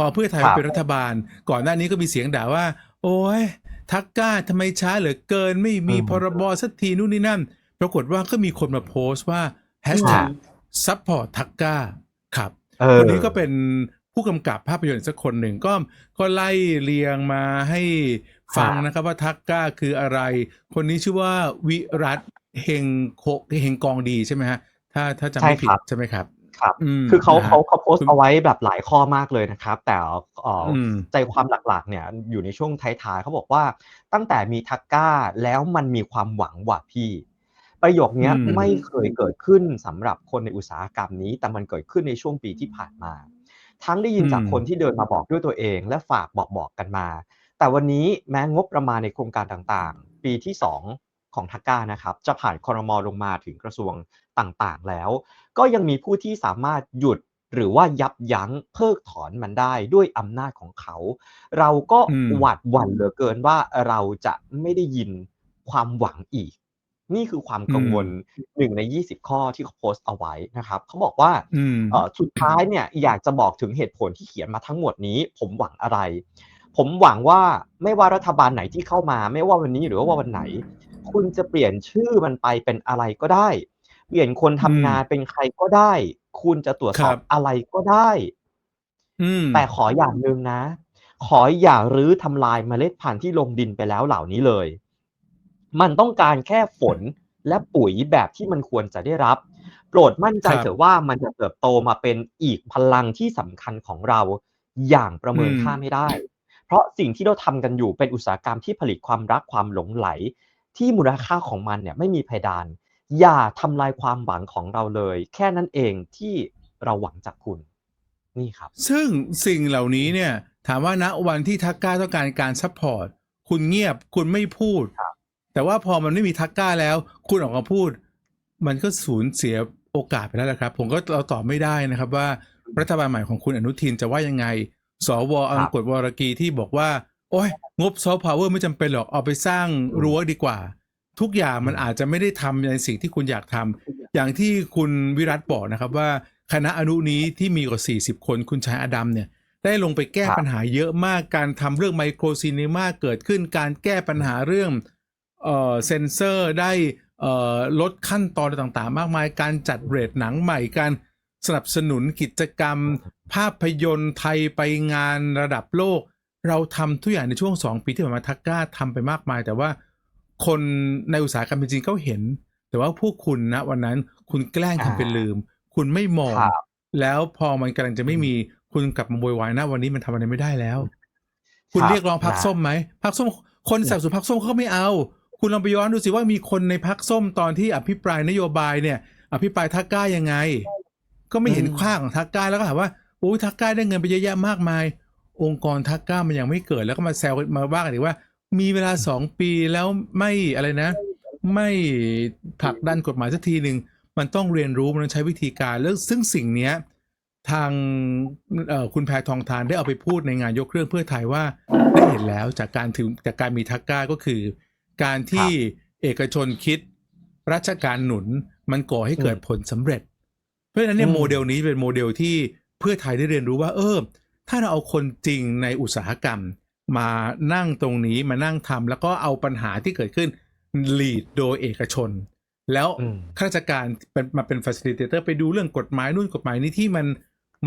พอเพื่อไทยครัมาบเป็นรัฐบาล ก่อนหน้านี้ก็มีเสียงด่าว่า โอ้ยทักก้าทำไมช้าเหลือเกิน ไม่มีพรบสักทีนู่นนี่นั่น ปรากฏว่าก็มีคนมาโพสต์ว่าแฮชแท็กซัพพอร์ตทักก้าครับเออคนนี้ก็เป็นผู้กำกับภาพยนตร์สักคนหนึ่งก็ก็ไล่เรียงมาให้ฟังครับนะครับว่าทักก้าคืออะไร คนนี้ชื่อว่าวิรัตเฮงโคเฮงกองดีใช่ไหมฮะถ้าถ้าจำไม่ผิดใช่ไหมครับ ครับอืมคือเขานะฮะเขาเขาโพสคุต์ณเอาไว้แบบหลายข้อมากเลยนะครับ แต่เอ่อออืมใจความหลักๆเนี่ยอยู่ในช่วงท้ายๆเขาบอกว่าตั้งแต่มีทักก้าแล้วมันมีความหวังว่ะพี่ ประโยคเนี้ยอืมไม่เคยเกิดขึ้นสำหรับคนในอุตสาหกรรมนี้ แต่มันเกิดขึ้นในช่วงปีที่ผ่านมา ทั้งได้ยินจากคนที่เดินมาบอกด้วยตัวเอง และฝากบอกบอกกันมา แต่วันนี้แม้งบประมาณในโครงการต่างๆ ปีที่ 2 ของทักก้านะครับจะผ่านคอรมอลงมาถึงกระทรวงต่างๆ แล้ว ก็ยังมีผู้ที่สามารถหยุดหรือว่ายับยั้งเพิกถอนมันได้ด้วยอำนาจของเขา เราก็อืมหวาดหวั่นเหลือเกินว่าเราจะไม่ได้ยินความหวังอีก นี่คือความกังวลหนึ่งใน 20 ข้อที่เขาโพสต์เอาไว้นะครับเขาบอกว่าอืมเอ่อสุดท้ายเนี่ยอยากจะบอกถึงเหตุผลที่เขียนมาทั้งหมดนี้ ผมหวังอะไร ผมหวังว่าไม่ว่ารัฐบาลไหนที่เข้ามา ไม่ว่าวันนี้หรือว่าวันไหน คุณจะเปลี่ยนชื่อมันไปเป็นอะไรก็ได้ เปลี่ยนคนทำงานเป็นใครก็ได้ คุณจะตรวจสอบครับอะไรก็ได้อืมแต่ขออย่างหนึ่งนะ ขออย่ารื้อทำลายเมล็ดพันธุ์ที่ลงดินไปแล้วเหล่านี้เลย มันต้องการแค่ฝนและปุ๋ยแบบที่มันควรจะได้รับ โปรดมั่นใจครับเถอะว่ามันจะเติบโตมาเป็นอีกพลังที่สำคัญของเราอย่างประเมินอืมค่าไม่ได้ เพราะสิ่งที่เราทำกันอยู่เป็นอุตสาหกรรมที่ผลิตความรักความหลงไหล ที่มูลค่าของมันเนี่ยไม่มีเพดาน อย่าทำลายความหวังของเราเลย แค่นั้นเองที่เราหวังจากคุณนี่ครับ ซึ่งสิ่งเหล่านี้เนี่ย ถามว่าณวันที่ทักก้าต้องการการซัพพอร์ตคุณเงียบคุณไม่พูดครับแต่ว่าพอมันไม่มีทักก้าแล้ว คุณออกมาพูด มันก็สูญเสียโอกาสไปแล้วละครับ ผมก็เราตอบไม่ได้นะครับว่ารัฐบาลใหม่ของคุณอนุทินจะว่ายังไง สวอังกฤษวรกีที่บอกว่า โอ้ยงบซอฟต์พาวเวอร์ไม่จำเป็นหรอก เอาไปสร้างรั้วดีกว่า ทุกอย่างมันอาจจะไม่ได้ทำในสิ่งที่คุณอยากทำอย่างที่คุณวิรัตบอกนะครับว่าคณะอนุนี้ที่มีกว่า 40 คนคุณชายอดัมเนี่ย ได้ลงไปแก้ครับปัญหาเยอะมากการทำเรื่องไมโครซีนีมาเกิดขึ้นการแก้ปัญหาเรื่องเอ่อเซนเซอร์ได้เอ่อลดขั้นตอนต่างๆ มากมาย การจัดเรทหนังใหม่การสนับสนุนกิจกรรม ภาพยนตร์ไทยไปงานระดับโลก เราทำทุกอย่างในช่วง 2 ปีที่ผ่านมาทักก้าทำไปมากมาย แต่ว่าคนในอุตสาหกรรมจริงๆเขาเห็น แต่ว่าพวกคุณนะวันนั้นคุณแกล้งทำเป็นลืม คุณไม่มองครับแล้วพอมันกำลังจะไม่มีคุณกลับมาโวยวายนะวันนี้มันทำอะไรไม่ได้แล้ว คุณครับเรียกร้องพักนะส้มไหมพักส้ม คนสนับสนุนพักส้มเขาก็ไม่เอา คุณลองไปย้อนดูสิว่ามีคนในพักส้มตอนที่อภิปรายนโยบายเนี่ย อภิปรายทักก้ายังไง ก็ไม่เห็นอืมค่าของทักก้าแล้วก็ถามว่าโอ้ยทักก้าได้เงินไปเยอะแยะมากมาย องค์กรทักก้ามันยังไม่เกิดแล้วก็มาแซวมาว่ากันอีกว่า มีเวลาสองปีแล้วไม่อะไรนะ ไม่ผลักดันกฎหมายสักทีหนึ่งมันต้องเรียนรู้มันต้องใช้วิธีการแล้วซึ่งสิ่งเนี้ยทางเอ่อคุณแพทองทานได้เอาไปพูดในงานยกเครื่องเพื่อไทยว่าได้เห็นแล้วจากการถึงจากการมีทักก้าก็คือ การที่เอกชนคิดราชการหนุนมันก่อให้เกิดผลสำเร็จ เพราะฉะนั้นเนี่ยอืมโมเดลนี้เป็นโมเดลที่เพื่อไทยได้เรียนรู้ว่า เออ ถ้าเราเอาคนจริงในอุตสาหกรรม มานั่งตรงนี้มานั่งทำแล้วก็เอาปัญหาที่เกิดขึ้น lead โดยเอกชน แล้วอืมข้าราชการเป็นมาเป็น facilitator ไปดูเรื่องกฎหมายนู่นกฎหมายนี้ที่มัน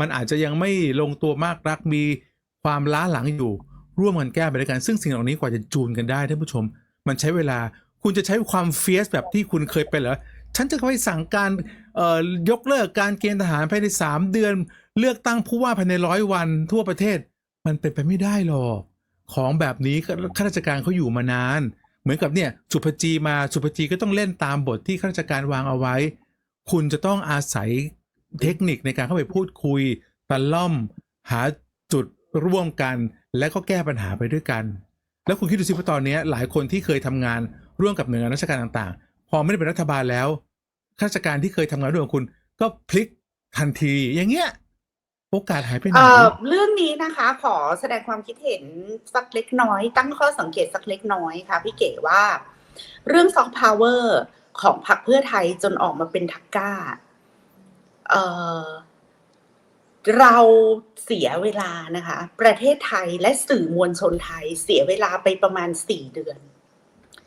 มันอาจจะยังไม่ลงตัวมากรักมีความล้าหลังอยู่ ร่วมกันแก้ไปด้วยกัน ซึ่งสิ่งเหล่านี้กว่าจะจูนกันได้ท่านผู้ชม มันใช้เวลาคุณจะใช้ความเฟียสแบบที่คุณเคยเป็นเหรอฉันจะไปสั่งการเอ่อยกเลิกการเกณฑ์ทหารภายใน 3 เดือน เลือกตั้งผู้ว่าภายในร้อยวันทั่วประเทศ มันเป็นไปไม่ได้หรอก ของแบบนี้ข้าราชการเขาอยู่มานาน เหมือนกับเนี่ยสุภจีมาสุภจีก็ต้องเล่นตามบทที่ข้าราชการวางเอาไว้ คุณจะต้องอาศัยเทคนิคในการเข้าไปพูดคุยตะล่อมหาจุดร่วมกัน และก็แก้ปัญหาไปด้วยกัน แล้วคุณคิดดูสิว่าตอนนี้หลายคนที่เคยทำงานร่วมกับหน่วยงานราชการต่างๆ พอไม่ได้เป็นรัฐบาลแล้วข้าราชการที่เคยทำงานร่วมกับคุณก็พลิกทันทีอย่างเงี้ย โอกาสหายไปไหน เอ่อเรื่องนี้นะคะขอแสดงความคิดเห็นสักเล็กน้อย ตั้งข้อสังเกตสักเล็กน้อยค่ะพี่เก๋ว่า เรื่องซอฟต์พาวเวอร์ของพรรคเพื่อไทยจนออกมาเป็นทักก้าเอ่อเราเสียเวลานะคะ ประเทศไทยและสื่อมวลชนไทยเสียเวลาไปประมาณสี่เดือน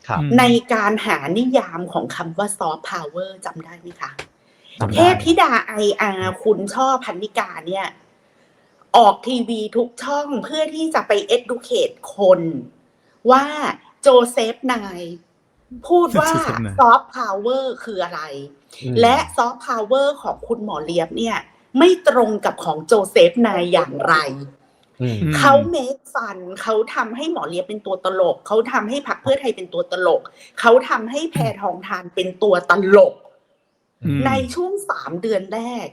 ครับอืมในการหานิยามของคำว่าซอฟต์พาวเวอร์จำได้ไหมคะจำได้ เทพธิดาไออาคุณช่อพันนิกาเนี่ย ออกทีวีทุกช่องเพื่อที่จะไป educate คนว่าโจเซฟนายพูดว่าโจเซฟนายซอฟต์พาวเวอร์คืออะไรอืมและซอฟต์พาวเวอร์ของคุณหมอเลียบเนี่ย ไม่ตรงกับของโจเซฟนายอย่างไรอืมอืมเขาเมคฟัน เขาทำให้หมอเลียบเป็นตัวตลก เขาทำให้พรรคเพื่อไทยเป็นตัวตลก เขาทำให้แพทองทานเป็นตัวตลกอืม ในช่วงสามเดือนแรก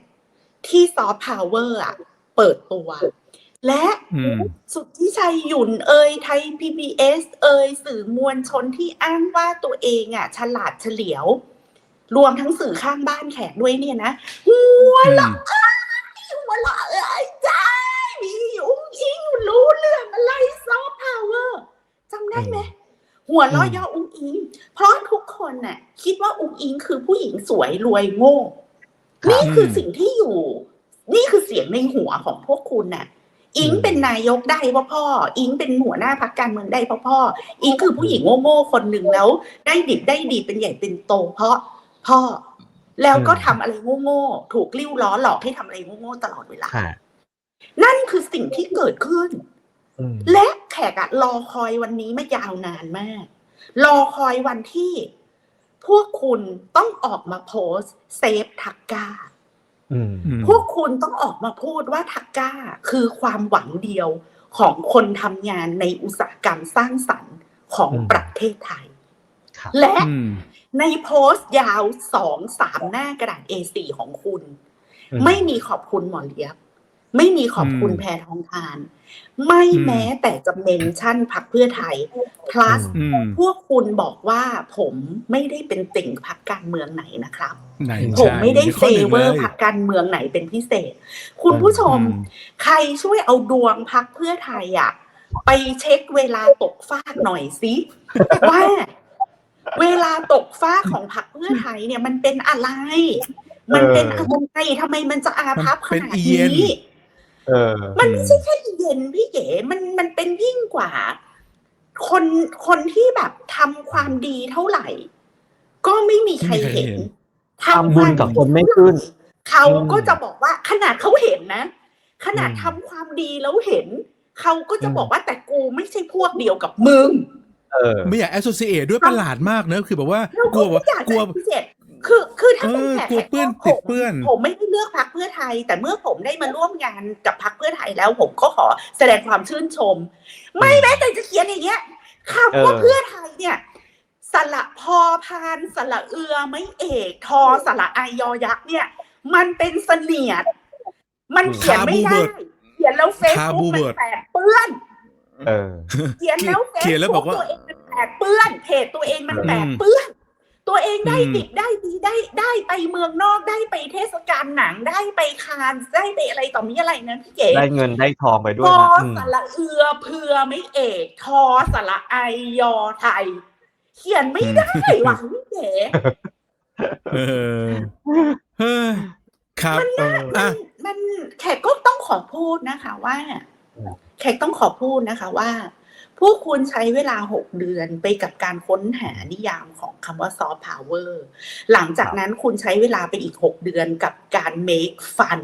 ที่ซอฟต์พาวเวอร์อะเปิดตัว และอืมสุดที่ชัยหยุ่นเอ่ยไทย PBS เอ่ยสื่อมวลชนที่อ้างว่าตัวเองอะฉลาดเฉลียว รวมทั้งสื่อข้างบ้านแขกด้วยเนี่ยนะหัวเราะอ้ายหัวเราะเอ้ยจ้ามีอุ้งอิงรู้เรื่องอะไรซอฟต์พาวเวอร์จำได้ไหม หัวเราะอืมย่ออุ้งอิง เพราะทุกคนน่ะ คิดว่าอุ้งอิงคือผู้หญิงสวยรวยโง่ นี่คือสิ่งที่อยู่ นี่คือเสียงในหัวของพวกคุณน่ะ อิงเป็นนายกได้เพราะพ่อ อิงเป็นหัวหน้าพักการเมืองได้เพราะพ่อ อิงคือผู้หญิงโง่ๆคนหนึ่งแล้ว ได้ดิบได้ดีเป็นใหญ่เป็นโต เพราะพ่อ แล้วก็ทำอะไรโง่ๆถูกลิ้วล้อหลอกให้ทำอะไรโง่ๆตลอดเวลาฮะนั่นคือสิ่งที่เกิดขึ้นอืม และแขกอะรอคอยวันนี้มายาวนานมาก รอคอยวันที่พวกคุณต้องออกมาโพสต์เซฟทักกาอืมอืมพวกคุณต้องออกมาพูดว่าทักกาคือความหวังเดียวของคนทำงานในอุตสาหกรรมสร้างสรรค์ของอืมประเทศไทยครับและอืมในโพสต์ยาวสองสามหน้ากระดาษ A4 ของคุณอืไม่มีขอบคุณหมอเลียบ ไม่มีขอบคุณอืมแพทองทาน ไม่อืมแม้แต่จะเมนชั่นพักเพื่อไทย plus อืมพวกคุณบอกว่าผมไม่ได้เป็นติ่งพักการเมืองไหนนะครับไหนผมใช่ไม่ได้มีเฟข้อหนึ่งเวอร์ลยพักการเมืองไหนเป็นพิเศษ คุณผู้ชมอืมใครช่วยเอาดวงพักเพื่อไทยอะไปเช็คเวลาตกฟากหน่อยสิว่าเวลาตกฟ้ากของพรรคเพื่อไทยเนี่ยมันเป็นอะไร มันเป็นอะไรทำไมมันจะอาภัพขนาดมัน เป็นอีเย็นนี้เออ มันไม่ใช่แค่เย็นพี่เก๋มันมันเป็นยิ่งกว่า คนคนที่แบบทำความดีเท่าไหร่ ก็ไม่มีใครเห็นทำบุญกับคนไม่ขึ้น เขาก็จะบอกว่าขนาดเขาเห็นนะ ขนาดอืมทำความดีแล้วเห็น เขาก็จะบอกว่าแต่กูไม่ใช่พวกเดียวกับมึง เออ ไม่อยากแอสโซ i เอตด้วยประหลาดมากเนอะคือแบบว่าเรากลัวว่าไม่อยากกลัวจะพิเศษ คือคือถ้าเป็นเออแขกกลัวเปื้อนผมติดเปื้อนผมไม่ได้เลือกพักเพื่อไทย แต่เมื่อผมได้มาร่วมงานกับพักเพื่อไทยแล้ว ผมก็ขอแสดงความชื่นชม ไม่แม้แต่จะเขียนอย่างเงี้ยคำว่าเออเพื่อไทยเนี่ยสระพอพานสระเอือไม่เอกทอสระไอยอยักษ์เนี่ย มันเป็นเสนียด มันเขียนไม่คาบูได้เบิร์ดเขียนแล้วเฟซคาบูบุ๊กเบิมัร์นดแปดเปื้อนเออเขียนแล้วเฟซเขียนแล้วบบุ๊อกกว่าตัวเองมันแปดเปื้อนเพจตัวเองมันแปดอืมเปื้อนตัวเองได้อืมดิบได้ดี ได้ได้ไปเมืองนอกได้ไปเทศกาลหนังได้ไปคานส์ได้ไปอะไรต่อมีอะไรนะพี่เก๋ได้เงินได้ทองไปด้วทยอนะอืมสระเอือเพื่อไม่เอกทอสระไอยอไทย เขียนไม่ได้หวังพี่เก๋เออเฮ้ยครับเอออะมันมันแขกก็ต้องขอพูดนะคะว่าอืมแขกต้องขอพูดนะคะว่า พวกคุณใช้เวลาหกเดือนไปกับการค้นหานิยามของคำว่าซอฟต์พาวเวอร์หลังจากนั้นคุณใช้เวลาไปอีกหกเดือนกับการ make fun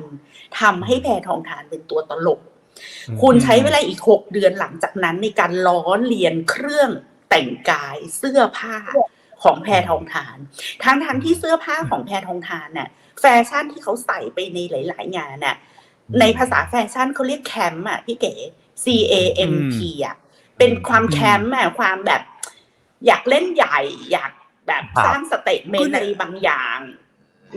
ทำให้แพทองทานเป็นตัวตลก คุณใช้เวลาอีกหกเดือนหลังจากนั้นในการล้อเลียนเครื่องแต่งกายเสื้อผ้าของแพทองทาน ทั้งทั้งๆที่เสื้อผ้าของแพทองทานน่ะแฟชั่นที่เขาใส่ไปในหลาย ๆ งานน่ะในภาษาแฟชั่นเขาเรียกแคมป์อะพี่เก๋ C A M P อะ เป็นความแคมป์อะความแบบ อยากเล่นใหญ่ อยากแบบครับสร้างสเตทเมนต์อะไรบางอย่าง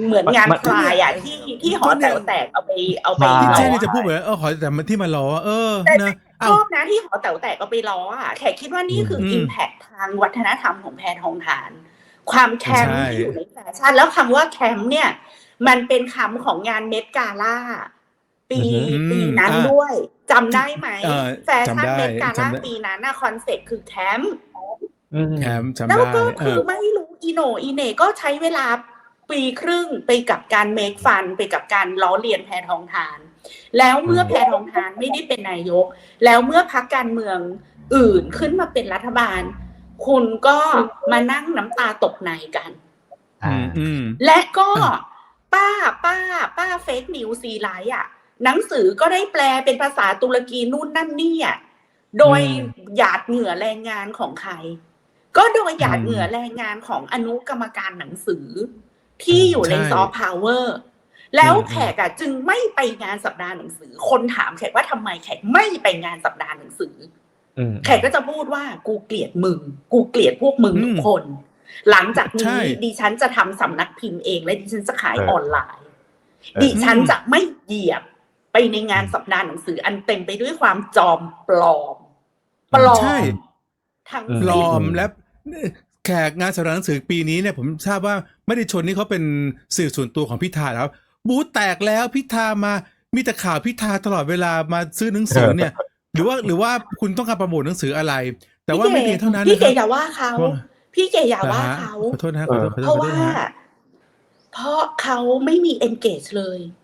เหมือนงานมันคลายอะที่ที่หอแต๋วแตกเอาไปเอาไปใช่ที่ล้เจ๊อนี่จะพูดเหมือนเออขอแต่มันที่มาล้อเออแต่นะชเอ้าอบนะที่หอแต๋วแตกเอาไปล้ออะแขกคิดว่านี่คืออมอิมแพคทางวัฒนธรรมของแพทองทาน ความแคมป์ใช่ที่อยู่ในแฟชั่นแล้วคำว่าแคมป์เนี่ย มันเป็นคำของงานเมดกาล่า ปีอือหือปีนั้นอ่าด้วยจำได้ไหมเออแฟชั่นจำได้เมดกาล่าจำได้ปีนั้นนะคอนเซ็ปต์คือแคมป์อืมแคมป์จำแล้วได้ก็เอคืออไม่รู้อีโหนอีเหน่ก็ใช้เวลาปีครึ่งไปกับการเมคฟันไปกับการล้อเลียนแพทองทาน แล้วเมื่ออืมแพทองทานไม่ได้เป็นนายก แล้วเมื่อพักการเมืองอื่นขึ้นมาเป็นรัฐบาล คุณก็มานั่งน้ำตาตกในกันอ่าอืมอืมและก็อะป้าป้า ป้าเฟกนิวซีไลท์อะ หนังสือก็ได้แปลเป็นภาษาตุรกีนู่นนั่นนี่อะโดยอืมหยาดเหงื่อแรงงานของใคร ก็โดยหยาดอืมเหงื่อแรงงานของอนุกรรมการหนังสือ ที่อยู่ในใช่ซอฟต์พาวเวอร์แล้วอืมแขกอะจึงไม่ไปงานสัปดาห์หนังสือ คนถามแขกว่าทำไมแขกไม่ไปงานสัปดาห์หนังสืออืมแขกก็จะพูดว่ากูเกลียดมึง กูเกลียดพวกมึงทุกอืมคน หลังจากใช่นี้ดิฉันจะทำสำนักพิมพ์เอง และดิฉันจะขายเออออนไลน์เออดิฉันจะไม่เหยียบ ไปในงานสัปดาห์หนังสืออันเต็มไปด้วยความจอมปลอม ปลอมใช่ทั้งอืปลสิ้นอมและแขกงานสำนักหนังสือปีนี้เนี่ยผมทราบว่าไม่ได้ชนนี่เขาเป็นสื่อส่วนตัวของพิธาแล้วบูธแตกแล้วพิธามามีแต่ข่าวพิธาตลอดเวลามาซื้อหนังสือเนี่ย หรือว่าหรือว่าคุณต้องการโปรโมทหนังสืออะไร แต่ว่าไม่เพียงเท่านั้นพี่นะคเก๋รับอย่าว่าเขาว่าพี่เก๋อย่าว่านะฮะเขาขอโทษนะขอโทษขอเพโทษราะขอโทว่าษนะฮะเพราะเขาไม่มี engage เลยเออ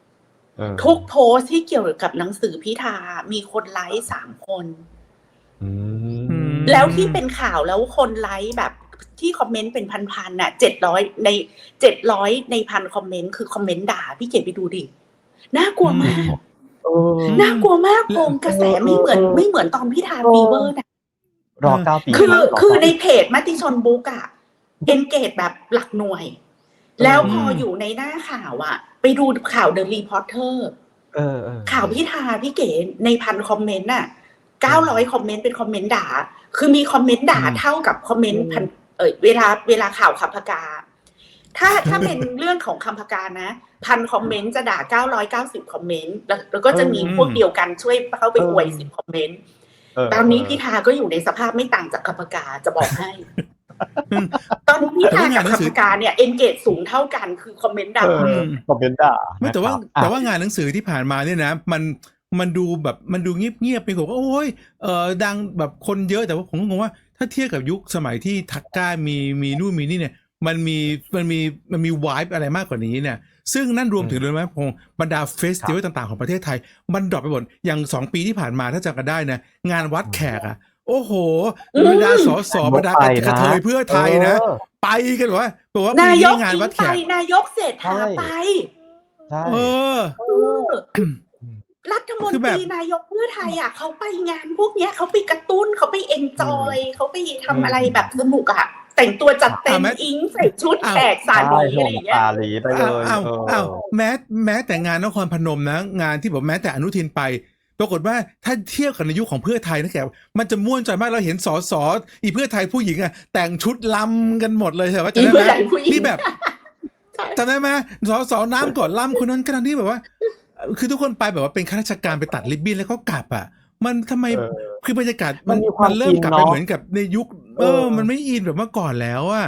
ทุกโพสต์ที่เกี่ยวกับหนังสือพิธามีคนไลค์สามคนอือืมมแล้วที่เป็นข่าวแล้วคนไลค์แบบที่คอมเมนต์เป็นพันๆน่ะเจ็ดร้อยในเจ็ดร้อยในพันคอมเมนต์คือคอมเมนต์ด่าพี่เก๋ไปดูดิน่ากลัวมากเออน่ากลัวมากโกงกระแสไม่เหมือนเออไม่เหมือนตอนพิธาเออฟีเวอร์นะรอเก้าปีคือรเก้าคือในปีเพจมติชนบุ๊กอะเอนเกจแบบหลักหน่วย แล้วพออยู่ในหน้าข่าวอะ ไปดูข่าวเดอะรีพอร์เตอร์เออเออข่าวพิธาพี่เก๋ในพันคอมเมนต์น่ะเก้าร้อยคอมเมนต์เป็นคอมเมนต์ด่า คือมีคอมเมนต์ด่าอืมเท่ากับคอมเมนต์พันเอยเวลาเวลาข่าวคำพกา ถ้าถ้าเป็นเรื่องของคำพกานะพันคอมเมนต์จะด่าเก้าร้อยเก้าสิบคอมเมนต์แล้วแล้วก็จะมีพวกเดียวกันช่วยเข้าไปอวยสิบคอมเมนต์เออตอนนี้พิธาก็อยู่ในสภาพไม่ต่างจากคำพกาจะบอกให้ ตอนนี้พิธากับคำพกาเนี่ยเอนเกจสูงเท่ากันคือคอมเมนต์ด่าเอออืมคอมเมนต์ด่าไม่แต่ว่านะครับอะแต่ว่างานหนังสือที่ผ่านมาเนี่ยนะ มันมันดูแบบมันดูเงียบเงียบๆไปผมว่าโอ้ยเออดังแบบคนเยอะแต่ว่าผมก็งงว่าถ้าเทียบกับยุคสมัยที่ทักก้ามีมีนู่นมีนี่เนี่ย มันมีมันมีมันมีวายอะไรมากกว่านี้เนี่ย ซึ่งนั่นรวมถึงเลยไหมพงบรรดาเฟสติวัลต่างๆของประเทศไทย มันดรอปไปหมดอย่างสองปีที่ผ่านมาถ้าจำกันได้นะงานวัดแขกอะ โอ้โหอืมบรรดาสอสอบรรดากระเทยเพื่อไทยนะเออไปกันแบบว่าบอกว่าปีนายนี้กงานทิ้งวัดแขไปกนายกเศรษฐาใช่ไปใช่เออเออรัฐมนคือตแบบรีนายกเพื่อไทยอะเขาไปงานพวกเนี้ยเขาไปกระตุ้นเขาไปเอนจอยเขาไปทำอะไรแบบสนุกอะ แต่งตัวจัดเต็มอะแม้อิงใส่ชุดอ้าวแขกสาใช่ลีห่อะวไรงอย่างเงี้ยตาหลีไปเลยอ้าวเอออ้าวแม้แม้แต่งานนครพนมนะ งานที่บอกแม้แต่อนุทินไป ปรากฏว่าถ้าเทียบกับในยุคของเพื่อไทยนะแกมันจะม่วนใจมากเราเห็นสอสออีเพื่อไทยผู้หญิงอะแต่งชุดลำกันหมดเลยใช่ไหมอีจำได้เพื่อไหมไทยผู้หญิงนี่แบบใช่จำได้ไหมสอสอน้ำก่อนลำคนนั้นขนาดที่แบบว่า คือทุกคนไปแบบว่าเป็นข้าราชการไปตัดริบบิ้นแล้วก็กลับอะ มันทำไมเออคือบรรยากาศมันมีความเริ่มกลับไปอินเนอะเหมือนกับในยุคเอเอออ มันไม่อินแบบเมื่อก่อนแล้วอะ